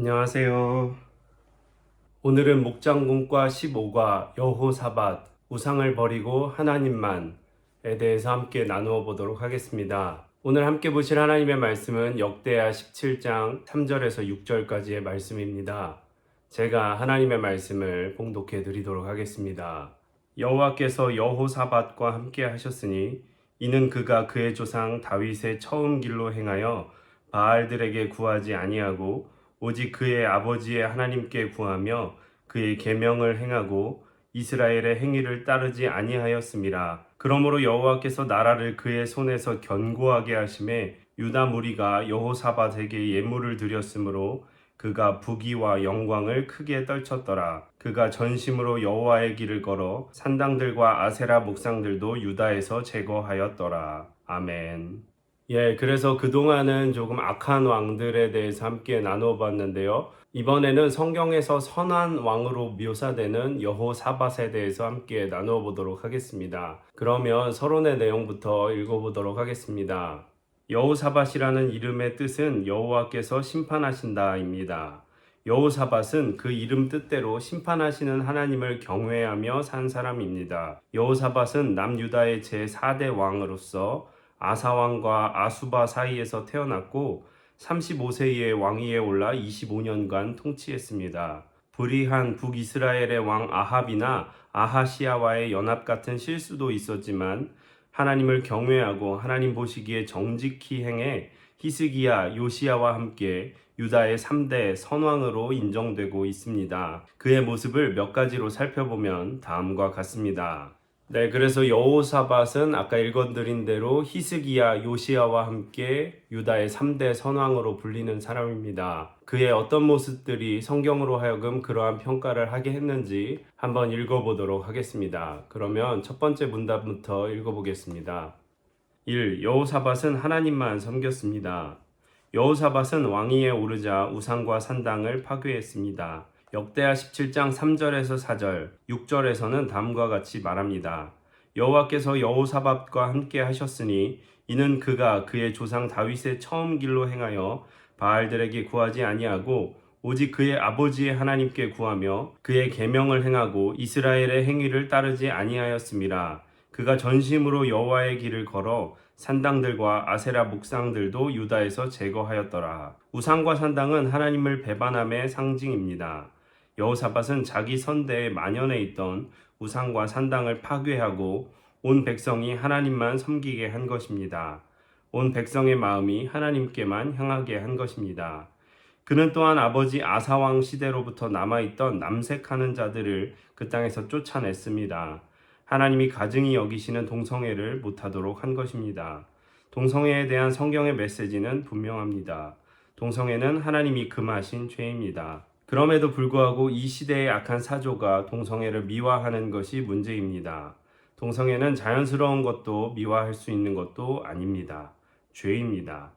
안녕하세요. 오늘은 목장군과 15과 여호사밧 우상을 버리고 하나님만에 대해서 함께 나누어 보도록 하겠습니다. 오늘 함께 보실 하나님의 말씀은 역대하 17장 3절에서 6절까지의 말씀입니다. 제가 하나님의 말씀을 봉독해 드리도록 하겠습니다. 여호와께서 여호사밧과 함께 하셨으니 이는 그가 그의 조상 다윗의 처음 길로 행하여 바알들에게 구하지 아니하고 오직 그의 아버지의 하나님께 구하며 그의 계명을 행하고 이스라엘의 행위를 따르지 아니하였음이라. 그러므로 여호와께서 나라를 그의 손에서 견고하게 하심에 유다 무리가 여호사밧에게 예물을 드렸으므로 그가 부귀와 영광을 크게 떨쳤더라. 그가 전심으로 여호와의 길을 걸어 산당들과 아세라 목상들도 유다에서 제거하였더라. 아멘. 예, 그래서 그동안은 조금 악한 왕들에 대해서 함께 나누어 봤는데요. 이번에는 성경에서 선한 왕으로 묘사되는 여호사밧에 대해서 함께 나누어 보도록 하겠습니다. 그러면 서론의 내용부터 읽어보도록 하겠습니다. 여호사밧이라는 이름의 뜻은 여호와께서 심판하신다입니다. 여호사밧은 그 이름 뜻대로 심판하시는 하나님을 경외하며 산 사람입니다. 여호사밧은 남유다의 제4대 왕으로서 아사왕과 아수바 사이에서 태어났고 35세의 왕위에 올라 25년간 통치했습니다. 불의한 북이스라엘의 왕 아합이나 아하시아와의 연합 같은 실수도 있었지만 하나님을 경외하고 하나님 보시기에 정직히 행해 히스기야 요시야와 함께 유다의 3대 선왕으로 인정되고 있습니다. 그의 모습을 몇 가지로 살펴보면 다음과 같습니다. 네, 그래서 여호사밧은 아까 읽어드린 대로 히스기야 요시야와 함께 유다의 3대 선왕으로 불리는 사람입니다. 그의 어떤 모습들이 성경으로 하여금 그러한 평가를 하게 했는지 한번 읽어보도록 하겠습니다. 그러면 첫 번째 문답부터 읽어보겠습니다. 1. 여호사밧은 하나님만 섬겼습니다. 여호사밧은 왕위에 오르자 우상과 산당을 파괴했습니다. 역대하 17장 3절에서 4절, 6절에서는 다음과 같이 말합니다. 여호와께서 여호사밧과 함께 하셨으니 이는 그가 그의 조상 다윗의 처음 길로 행하여 바알들에게 구하지 아니하고 오직 그의 아버지의 하나님께 구하며 그의 계명을 행하고 이스라엘의 행위를 따르지 아니하였음이라. 그가 전심으로 여호와의 길을 걸어 산당들과 아세라 목상들도 유다에서 제거하였더라. 우상과 산당은 하나님을 배반함의 상징입니다. 여호사밧은 자기 선대에 만연해 있던 우상과 산당을 파괴하고 온 백성이 하나님만 섬기게 한 것입니다. 온 백성의 마음이 하나님께만 향하게 한 것입니다. 그는 또한 아버지 아사왕 시대로부터 남아있던 남색하는 자들을 그 땅에서 쫓아냈습니다. 하나님이 가증히 여기시는 동성애를 못하도록 한 것입니다. 동성애에 대한 성경의 메시지는 분명합니다. 동성애는 하나님이 금하신 죄입니다. 그럼에도 불구하고 이 시대의 악한 사조가 동성애를 미화하는 것이 문제입니다. 동성애는 자연스러운 것도 미화할 수 있는 것도 아닙니다. 죄입니다.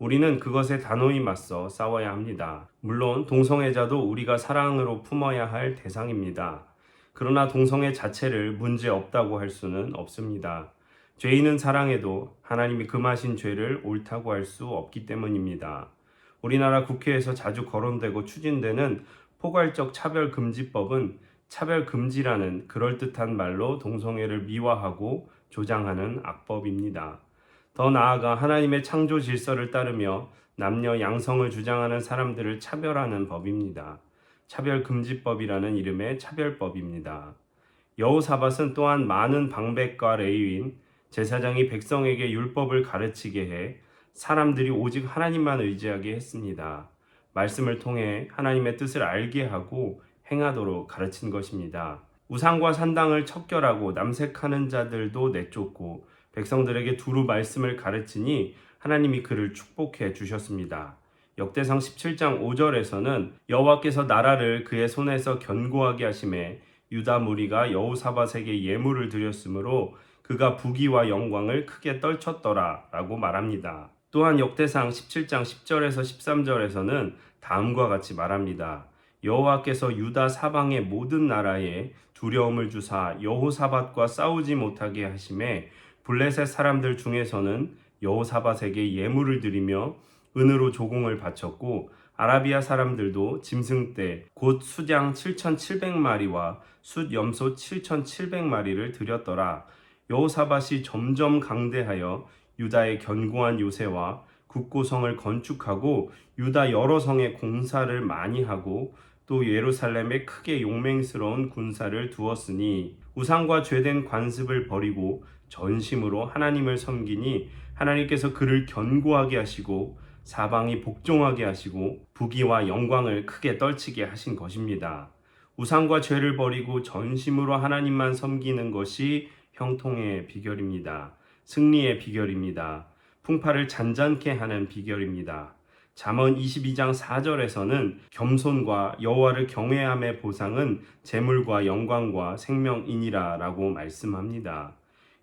우리는 그것에 단호히 맞서 싸워야 합니다. 물론 동성애자도 우리가 사랑으로 품어야 할 대상입니다. 그러나 동성애 자체를 문제 없다고 할 수는 없습니다. 죄인은 사랑해도 하나님이 금하신 죄를 옳다고 할 수 없기 때문입니다. 우리나라 국회에서 자주 거론되고 추진되는 포괄적 차별금지법은 차별금지라는 그럴듯한 말로 동성애를 미화하고 조장하는 악법입니다. 더 나아가 하나님의 창조 질서를 따르며 남녀 양성을 주장하는 사람들을 차별하는 법입니다. 차별금지법이라는 이름의 차별법입니다. 여호사밧은 또한 많은 방백과 레위인 제사장이 백성에게 율법을 가르치게 해 사람들이 오직 하나님만 의지하게 했습니다. 말씀을 통해 하나님의 뜻을 알게 하고 행하도록 가르친 것입니다. 우상과 산당을 척결하고 남색하는 자들도 내쫓고 백성들에게 두루 말씀을 가르치니 하나님이 그를 축복해 주셨습니다. 역대상 17장 5절에서는 여호와께서 나라를 그의 손에서 견고하게 하심에 유다 무리가 여호사밧에게 예물을 드렸으므로 그가 부귀와 영광을 크게 떨쳤더라라고 말합니다. 또한 역대상 17장 10절에서 13절에서는 다음과 같이 말합니다. 여호와께서 유다 사방의 모든 나라에 두려움을 주사 여호사밧과 싸우지 못하게 하심에 블레셋 사람들 중에서는 여호사밧에게 예물을 드리며 은으로 조공을 바쳤고 아라비아 사람들도 짐승떼 곧 수장 7,700마리와 숫 염소 7,700마리를 들였더라. 여호사밧이 점점 강대하여 유다의 견고한 요새와 국고성을 건축하고 유다 여러 성에 공사를 많이 하고 또 예루살렘에 크게 용맹스러운 군사를 두었으니 우상과 죄된 관습을 버리고 전심으로 하나님을 섬기니 하나님께서 그를 견고하게 하시고 사방이 복종하게 하시고 부귀와 영광을 크게 떨치게 하신 것입니다. 우상과 죄를 버리고 전심으로 하나님만 섬기는 것이 형통의 비결입니다. 승리의 비결입니다. 풍파를 잔잔케 하는 비결입니다. 잠언 22장 4절에서는 겸손과 여호와를 경외함의 보상은 재물과 영광과 생명이니라라고 말씀합니다.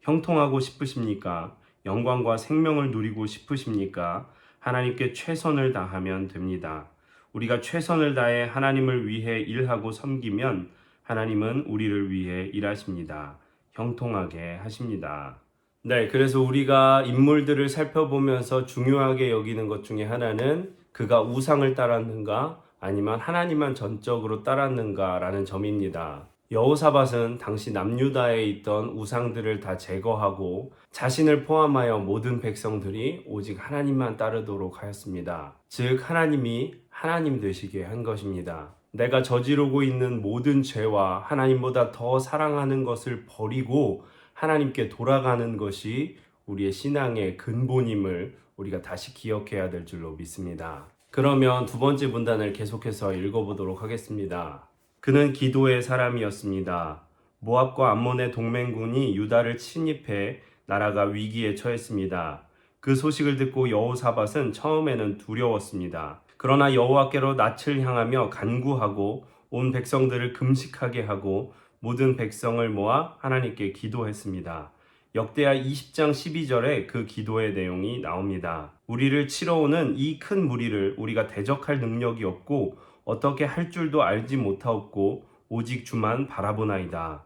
형통하고 싶으십니까? 영광과 생명을 누리고 싶으십니까? 하나님께 최선을 다하면 됩니다. 우리가 최선을 다해 하나님을 위해 일하고 섬기면 하나님은 우리를 위해 일하십니다. 형통하게 하십니다. 네, 그래서 우리가 인물들을 살펴보면서 중요하게 여기는 것 중에 하나는 그가 우상을 따랐는가 아니면 하나님만 전적으로 따랐는가라는 점입니다. 여호사밧은 당시 남유다에 있던 우상들을 다 제거하고 자신을 포함하여 모든 백성들이 오직 하나님만 따르도록 하였습니다. 즉 하나님이 하나님 되시게 한 것입니다. 내가 저지르고 있는 모든 죄와 하나님보다 더 사랑하는 것을 버리고 하나님께 돌아가는 것이 우리의 신앙의 근본임을 우리가 다시 기억해야 될 줄로 믿습니다. 그러면 두 번째 문단을 계속해서 읽어보도록 하겠습니다. 그는 기도의 사람이었습니다. 모압과 암몬의 동맹군이 유다를 침입해 나라가 위기에 처했습니다. 그 소식을 듣고 여호사밧은 처음에는 두려웠습니다. 그러나 여호와께로 낯을 향하며 간구하고 온 백성들을 금식하게 하고 모든 백성을 모아 하나님께 기도했습니다. 역대하 20장 12절에 그 기도의 내용이 나옵니다. 우리를 치러 오는 이 큰 무리를 우리가 대적할 능력이 없고 어떻게 할 줄도 알지 못하옵고 오직 주만 바라보나이다.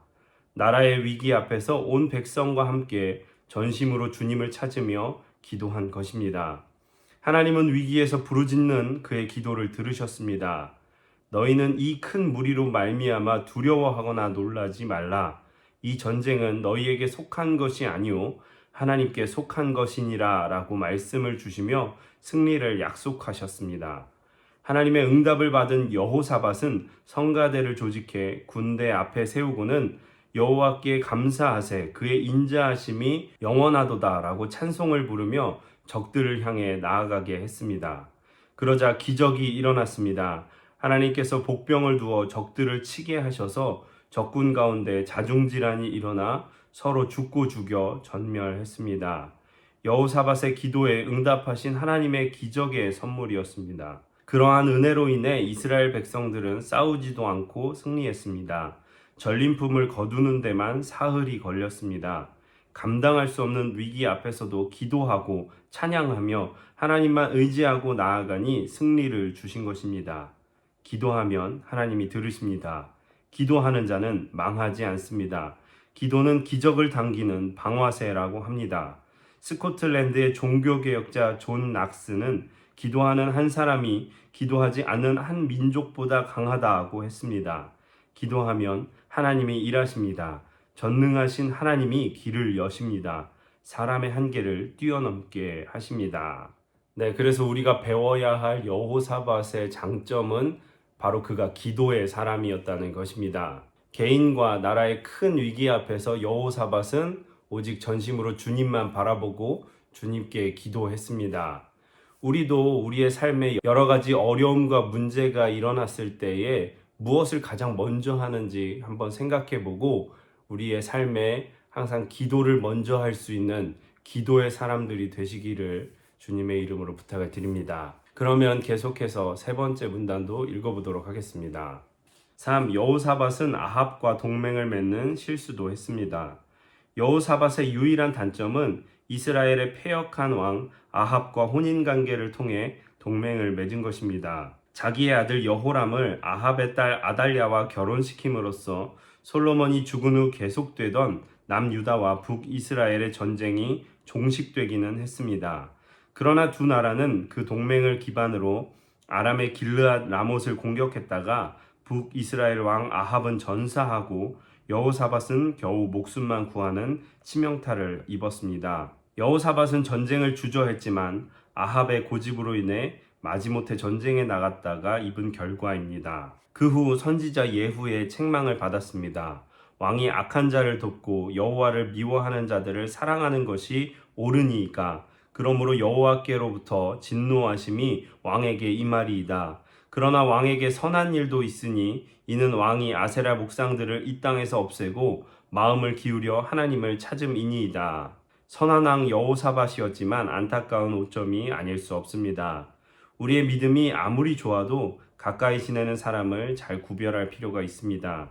나라의 위기 앞에서 온 백성과 함께 전심으로 주님을 찾으며 기도한 것입니다. 하나님은 위기에서 부르짖는 그의 기도를 들으셨습니다. 너희는 이 큰 무리로 말미암아 두려워하거나 놀라지 말라. 이 전쟁은 너희에게 속한 것이 아니요 하나님께 속한 것이니라라고 말씀을 주시며 승리를 약속하셨습니다. 하나님의 응답을 받은 여호사밧은 성가대를 조직해 군대 앞에 세우고는 여호와께 감사하세 그의 인자하심이 영원하도다라고 찬송을 부르며 적들을 향해 나아가게 했습니다. 그러자 기적이 일어났습니다. 하나님께서 복병을 두어 적들을 치게 하셔서 적군 가운데 자중질환이 일어나 서로 죽고 죽여 전멸했습니다. 여호사밧의 기도에 응답하신 하나님의 기적의 선물이었습니다. 그러한 은혜로 인해 이스라엘 백성들은 싸우지도 않고 승리했습니다. 전림품을 거두는 데만 사흘이 걸렸습니다. 감당할 수 없는 위기 앞에서도 기도하고 찬양하며 하나님만 의지하고 나아가니 승리를 주신 것입니다. 기도하면 하나님이 들으십니다. 기도하는 자는 망하지 않습니다. 기도는 기적을 당기는 방화쇠라고 합니다. 스코틀랜드의 종교개혁자 존 낙스는 기도하는 한 사람이 기도하지 않는 한 민족보다 강하다고 했습니다. 기도하면 하나님이 일하십니다. 전능하신 하나님이 길을 여십니다. 사람의 한계를 뛰어넘게 하십니다. 네, 그래서 우리가 배워야 할 여호사밧의 장점은 바로 그가 기도의 사람이었다는 것입니다. 개인과 나라의 큰 위기 앞에서 여호사밧은 오직 전심으로 주님만 바라보고 주님께 기도했습니다. 우리도 우리의 삶에 여러 가지 어려움과 문제가 일어났을 때에 무엇을 가장 먼저 하는지 한번 생각해 보고 우리의 삶에 항상 기도를 먼저 할 수 있는 기도의 사람들이 되시기를 주님의 이름으로 부탁을 드립니다. 그러면 계속해서 세 번째 문단도 읽어보도록 하겠습니다. 3. 여호사밧은 아합과 동맹을 맺는 실수도 했습니다. 여호사밧의 유일한 단점은 이스라엘의 패역한 왕 아합과 혼인 관계를 통해 동맹을 맺은 것입니다. 자기의 아들 여호람을 아합의 딸 아달랴와 결혼시킴으로써 솔로몬이 죽은 후 계속되던 남유다와 북이스라엘의 전쟁이 종식되기는 했습니다. 그러나 두 나라는 그 동맹을 기반으로 아람의 길르앗 라못을 공격했다가 북이스라엘 왕 아합은 전사하고 여호사밧은 겨우 목숨만 구하는 치명타를 입었습니다. 여호사밧은 전쟁을 주저했지만 아합의 고집으로 인해 마지못해 전쟁에 나갔다가 입은 결과입니다. 그 후 선지자 예후의 책망을 받았습니다. 왕이 악한 자를 돕고 여호와를 미워하는 자들을 사랑하는 것이 옳으니까 그러므로 여호와께로부터 진노하심이 왕에게 임하리이다. 그러나 왕에게 선한 일도 있으니 이는 왕이 아세라 목상들을 이 땅에서 없애고 마음을 기울여 하나님을 찾음이니이다. 선한 왕 여호사밧이었지만 안타까운 오점이 아닐 수 없습니다. 우리의 믿음이 아무리 좋아도 가까이 지내는 사람을 잘 구별할 필요가 있습니다.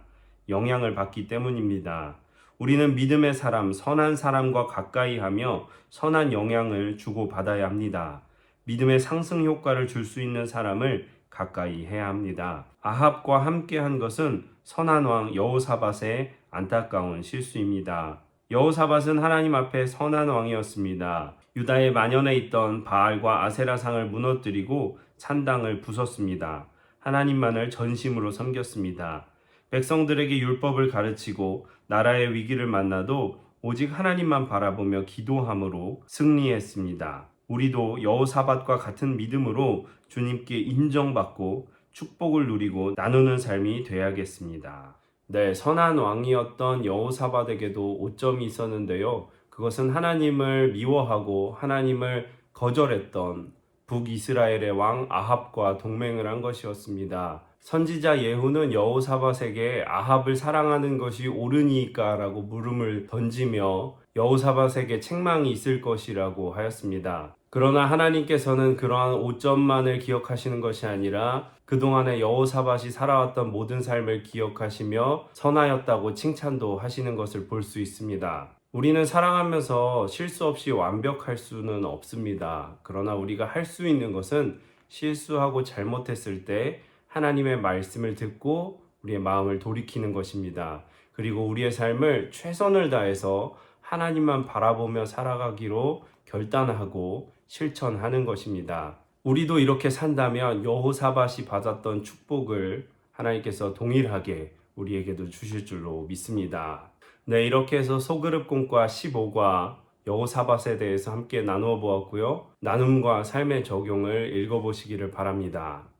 영향을 받기 때문입니다. 우리는 믿음의 사람, 선한 사람과 가까이 하며 선한 영향을 주고 받아야 합니다. 믿음의 상승 효과를 줄 수 있는 사람을 가까이 해야 합니다. 아합과 함께 한 것은 선한 왕 여호사밧의 안타까운 실수입니다. 여호사밧은 하나님 앞에 선한 왕이었습니다. 유다의 만연에 있던 바알과 아세라상을 무너뜨리고 산당을 부쉈습니다. 하나님만을 전심으로 섬겼습니다. 백성들에게 율법을 가르치고 나라의 위기를 만나도 오직 하나님만 바라보며 기도함으로 승리했습니다. 우리도 여호사밧과 같은 믿음으로 주님께 인정받고 축복을 누리고 나누는 삶이 되야겠습니다. 네, 선한 왕이었던 여호사밧에게도 오점이 있었는데요. 그것은 하나님을 미워하고 하나님을 거절했던 북이스라엘의 왕 아합과 동맹을 한 것이었습니다. 선지자 예후는 여호사밧에게 아합을 사랑하는 것이 옳으니까라고 물음을 던지며 여호사밧에게 책망이 있을 것이라고 하였습니다. 그러나 하나님께서는 그러한 오점만을 기억하시는 것이 아니라 그동안에 여호사밧이 살아왔던 모든 삶을 기억하시며 선하였다고 칭찬도 하시는 것을 볼 수 있습니다. 우리는 사랑하면서 실수 없이 완벽할 수는 없습니다. 그러나 우리가 할 수 있는 것은 실수하고 잘못했을 때 하나님의 말씀을 듣고 우리의 마음을 돌이키는 것입니다. 그리고 우리의 삶을 최선을 다해서 하나님만 바라보며 살아가기로 결단하고 실천하는 것입니다. 우리도 이렇게 산다면 여호사밧이 받았던 축복을 하나님께서 동일하게 우리에게도 주실 줄로 믿습니다. 네, 이렇게 해서 소그룹 공과 15과 여호사밧에 대해서 함께 나누어 보았고요. 나눔과 삶의 적용을 읽어 보시기를 바랍니다.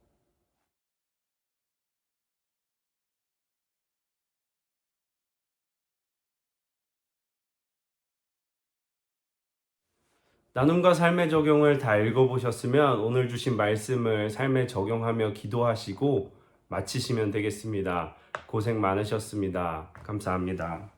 나눔과 삶의 적용을 다 읽어보셨으면 오늘 주신 말씀을 삶에 적용하며 기도하시고 마치시면 되겠습니다. 고생 많으셨습니다. 감사합니다.